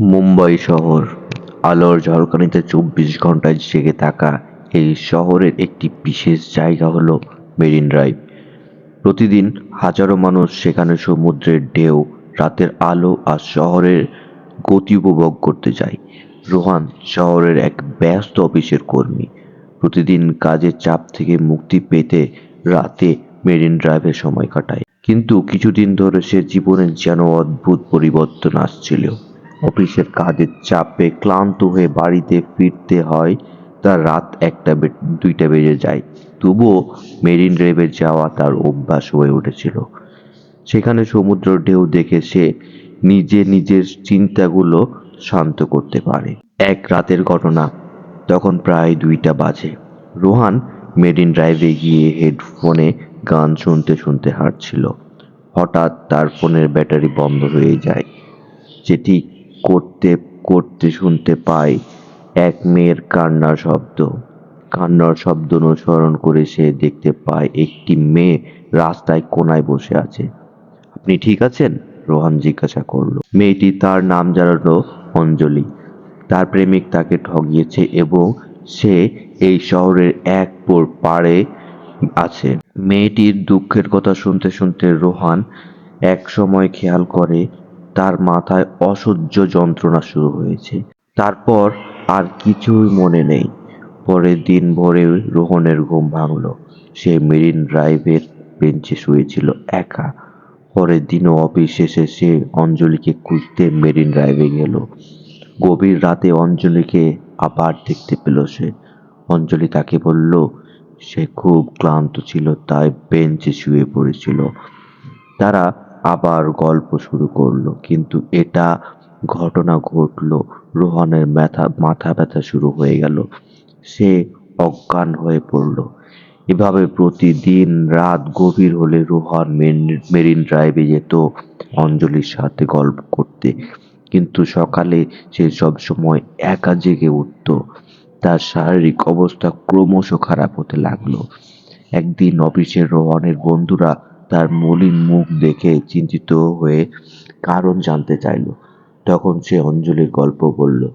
মুম্বাই শহর। আলোর ঝলকানিতে চব্বিশ ঘন্টায় জেগে থাকা এই শহরের একটি বিশেষ জায়গা হলো মেরিন ড্রাইভ। প্রতিদিন হাজারো মানুষ সেখানে সমুদ্রের ঢেউ, রাতের আলো আর শহরের গতি উপভোগ করতে যায়। রোহান শহরের এক ব্যস্ত অফিসের কর্মী। প্রতিদিন কাজের চাপ থেকে মুক্তি পেতে রাতে মেরিন ড্রাইভে সময় কাটায়। কিন্তু কিছুদিন ধরে সে জীবনে যেন অদ্ভুত পরিবর্তন আসছিল। অফিসের কাজের চাপে ক্লান্ত হয়ে বাড়িতে ফিরতে হয়। তার রাত একটা দুইটা বেজে যায়। তবুও মেরিন ড্রাইভে যাওয়া তার অভ্যাস হয়ে উঠেছিল। সেখানে সমুদ্র ঢেউ দেখে সে নিজে নিজের চিন্তাগুলো শান্ত করতে পারে। এক রাতের ঘটনা, তখন প্রায় দুইটা বাজে। রোহান মেরিন ড্রাইভে গিয়ে হেডফোনে গান শুনতে শুনতে হাঁটছিল। হঠাৎ তার ফোনের ব্যাটারি বন্ধ হয়ে যায়। যেটি করতে করতে শুনতে পায় এক মেয়ের কান্নার শব্দ। কান্নার শব্দ অনুসরণ করে সে দেখতে পায় একটি মেয়ে রাস্তায় কোনায় বসে আছে। আপনি ঠিক আছেন? রোহান জিজ্ঞাসা করল। মেয়েটি তার নাম জানালো অঞ্জলি। তার প্রেমিক তাকে ঠগিয়েছে এবং সে এই শহরের এক পোর পাড়ে আছে। মেয়েটির দুঃখের কথা শুনতে শুনতে রোহান এক সময় খেয়াল করে তার মাথায় অসহ্য যন্ত্রণা শুরু হয়েছে। তারপর আর কিছুই মনে নেই। পরের দিন ভোরে রোহনের ঘুম ভাঙলো। সে মেরিন ড্রাইভের বেঞ্চে শুয়েছিল একা। পরের দিনও অফিস শেষে সে অঞ্জলিকে খুঁজতে মেরিন ড্রাইভে গেল। গভীর রাতে অঞ্জলিকে আবার দেখতে পেল সে। অঞ্জলি তাকে বলল, সে খুব ক্লান্ত ছিল, তাই বেঞ্চে শুয়ে পড়েছিল। তারা আবার গল্প শুরু করল। কিন্তু এটা ঘটনা ঘটলো, রোহানের মাথা মাথা ব্যথা শুরু হয়ে গেল। সে অজ্ঞান হয়ে পড়ল। এভাবে প্রতিদিন রাত গভীর হলে রোহান মেরিন ড্রাইভে যেত অঞ্জলির সাথে গল্প করতে। কিন্তু সকালে সে সবসময় একা জেগে উঠতো। তার শারীরিক অবস্থা ক্রমশ খারাপ হতে লাগল। একদিন অফিসের রোহনের বন্ধুরা তার মলিন মুখ দেখে চিন্তিত হয়ে কারণ জানতে চাইলো। তখন সে অঞ্জলির গল্প বলল,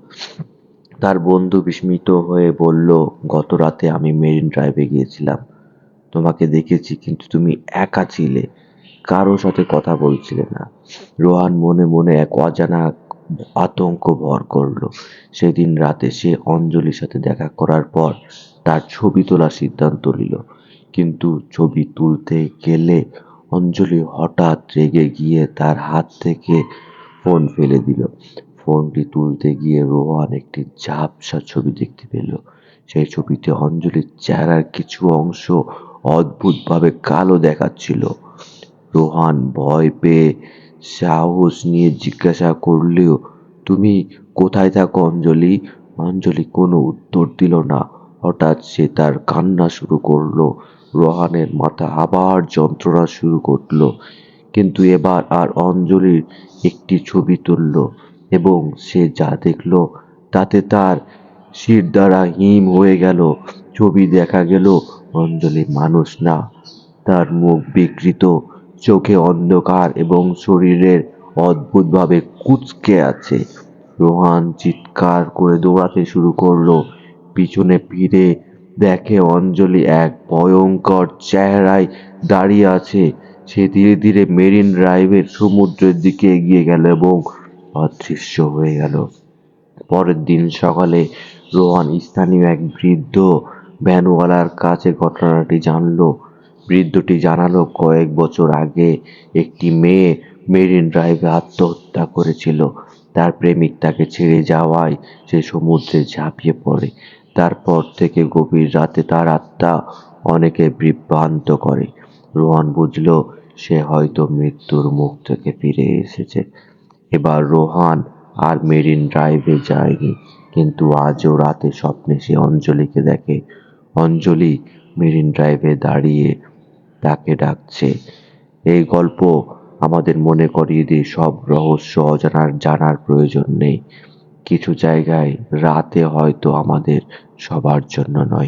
তার বন্ধু বিস্মিত হয়ে বলল গত রাতে আমি মেরিন ড্রাইভে গিয়েছিলাম। তোমাকে দেখেছি, কিন্তু তুমি একা ছিলে। কারও সাথে কথা বলছিলে না। রোহান মনে মনে এক অজানা আতঙ্ক ভর করল। সেদিন রাতে সে অঞ্জলির সাথে দেখা করার পর তার ছবি তোলার সিদ্ধান্ত নিল। কিন্তু ছবি তুলতে গেলে অঞ্জলি হঠাৎ রেগে গিয়ে তার হাত থেকে ফোন ফেলে দিল। ফোনটি তুলতে গিয়ে রোহান একটি ঝাপসা ছবি দেখতে পেল। সেই ছবিতে অঞ্জলির চেহারার কিছু অংশ অদ্ভুতভাবে কালো দেখাচ্ছিল। রোহান ভয় পেয়ে সাহস নিয়ে জিজ্ঞাসা করলেও, তুমি কোথায় থাকো অঞ্জলি? অঞ্জলি কোনো উত্তর দিল না। হঠাৎ সে তার কান্না শুরু করল, রোহানের মাথা আবার যন্ত্রণা শুরু করল। কিন্তু এবার আর অঞ্জলির একটি ছবি তুলল এবং সে যা দেখল তাতে তার শির দ্বারা হিম হয়ে গেল। ছবি দেখা গেল অঞ্জলি মানুষ না, তার মুখ বিকৃত, চোখে অন্ধকার এবং শরীরের অদ্ভুতভাবে কুঁচকে আছে। রোহান চিৎকার করে দৌড়াতে শুরু করল। পিছনে ফিরে দেখে অঞ্জলি এক ভয়ঙ্কর চেহারায় দাঁড়িয়ে আছে। সে ধীরে ধীরে মেরিন ড্রাইভের সমুদ্রের দিকে এগিয়ে গেল এবং অদৃশ্য হয়ে গেল। পরের দিন সকালে রোহান স্থানীয় এক বৃদ্ধ ভ্যানওয়ালার কাছে ঘটনাটি জানলো। বৃদ্ধটি জানালো, কয়েক বছর আগে একটি মেয়ে মেরিন ড্রাইভে আত্মহত্যা করেছিল। তার প্রেমিক তাকে ছেড়ে যাওয়ায় সে সমুদ্রে ঝাঁপিয়ে পড়ে। তারপর থেকে গভীর রাতে তার আত্মা অনেকে বিভ্রান্ত করে। রোহান বুঝলো, সে হয়তো মৃত্যুর মুখ থেকে ফিরে এসেছে। এবার রোহান আর মেরিন ড্রাইভে যায়নি, কিন্তু আজও রাতে স্বপ্নে সে অঞ্জলিকে দেখে। অঞ্জলি মেরিন ড্রাইভে দাঁড়িয়ে তাকে ডাকছে, এই গল্প আমাদের মনে করিয়ে দিয়ে সব রহস্য অজানার জানার প্রয়োজন নেই। কিছু জায়গায় রাতে হয়তো আমাদের সবার জন্য নয়।